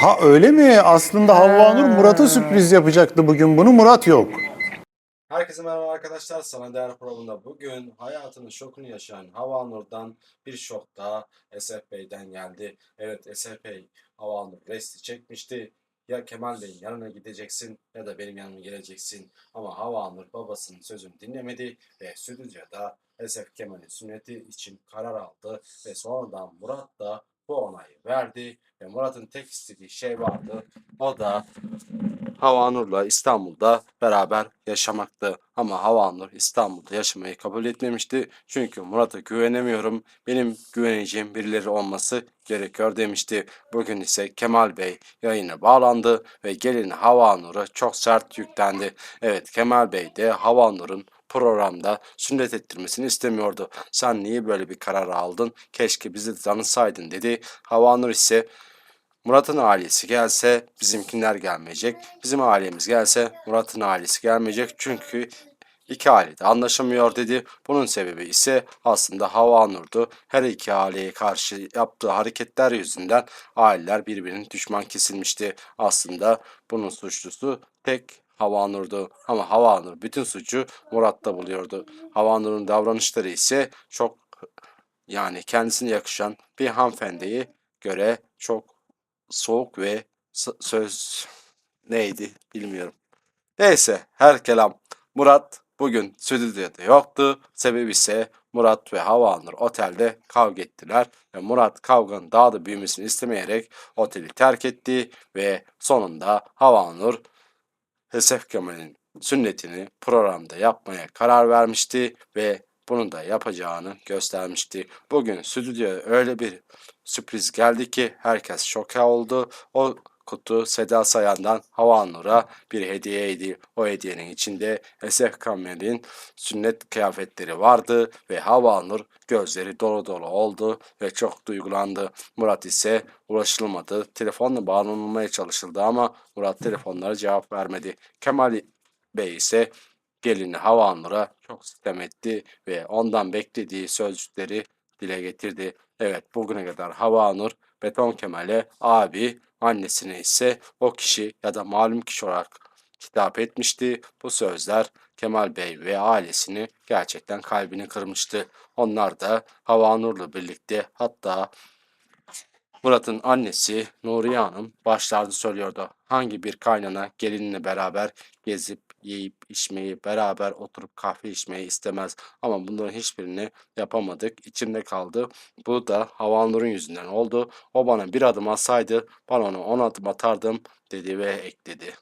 Ha öyle mi? Aslında Havva Nur Murat'a sürpriz yapacaktı bugün bunu. Murat yok. Herkese merhaba arkadaşlar. Sana Değer programında bugün hayatının şokunu yaşayan Havanur'dan bir şok daha Esef Bey'den geldi. Evet Esef Bey Havanur resti çekmişti. Ya Kemal Bey'in yanına gideceksin ya da benim yanıma geleceksin. Ama Havanur babasının sözünü dinlemedi ve stüdyoda Esef Kemal'in sünneti için karar aldı. Ve sonradan Murat da bu onayı verdi. Ve Murat'ın tek istediği şey vardı. O da Havanur'la İstanbul'da beraber yaşamaktı. Ama Havanur İstanbul'da yaşamayı kabul etmemişti. Çünkü Murat'a güvenemiyorum. Benim güveneceğim birileri olması gerekiyor demişti. Bugün ise Kemal Bey yayına bağlandı ve gelin Havanur'a çok sert yüklendi. Evet Kemal Bey de Havanur'un programda sünnet ettirmesini istemiyordu. Sen niye böyle bir karar aldın? Keşke bizi tanısaydın dedi. Havanur ise Murat'ın ailesi gelse bizimkiler gelmeyecek. Bizim ailemiz gelse Murat'ın ailesi gelmeyecek. Çünkü iki aile de anlaşamıyor dedi. Bunun sebebi ise aslında Havanur'du. Her iki aileye karşı yaptığı hareketler yüzünden aileler birbirinin düşman kesilmişti. Aslında bunun suçlusu tek Havanur'du. Ama Havanur bütün suçu Murat'ta buluyordu. Havanur'un davranışları ise çok yani kendisine yakışan bir hanımefendiye göre çok soğuk ve söz neydi bilmiyorum. Neyse her kelam Murat bugün stüdyoda yoktu. Sebebi ise Murat ve Havanur otelde kavga ettiler ve Murat kavganın daha da büyümesini istemeyerek oteli terk etti ve sonunda Havanur Esef Kemal'in sünnetini programda yapmaya karar vermişti ve bunu da yapacağını göstermişti. Bugün stüdyoya öyle bir sürpriz geldi ki herkes şoka oldu. O kutu Seda Sayan'dan Havanur'a bir hediyeydi. O hediyenin içinde Esef Kemal'in sünnet kıyafetleri vardı ve Havanur gözleri dolu dolu oldu ve çok duygulandı. Murat ise ulaşılmadı. Telefonla bağlanılmaya çalışıldı ama Murat telefonlara cevap vermedi. Kemal Bey ise gelini Havanur'a çok sitem etti ve ondan beklediği sözcükleri dile getirdi. Evet bugüne kadar Havanur Beton Kemal'e abi, annesine ise o kişi ya da malum kişi olarak hitap etmişti. Bu sözler Kemal Bey ve ailesini gerçekten kalbini kırmıştı. Onlar da Havanur'la birlikte hatta Murat'ın annesi Nuriye Hanım başlarda söylüyordu. Hangi bir kaynana gelinle beraber gezip yiyip içmeyi, beraber oturup kahve içmeyi istemez. Ama bunların hiçbirini yapamadık. İçimde kaldı. Bu da Havanur'un yüzünden oldu. O bana bir adım atsaydı ben onu on adım atardım dedi ve ekledi.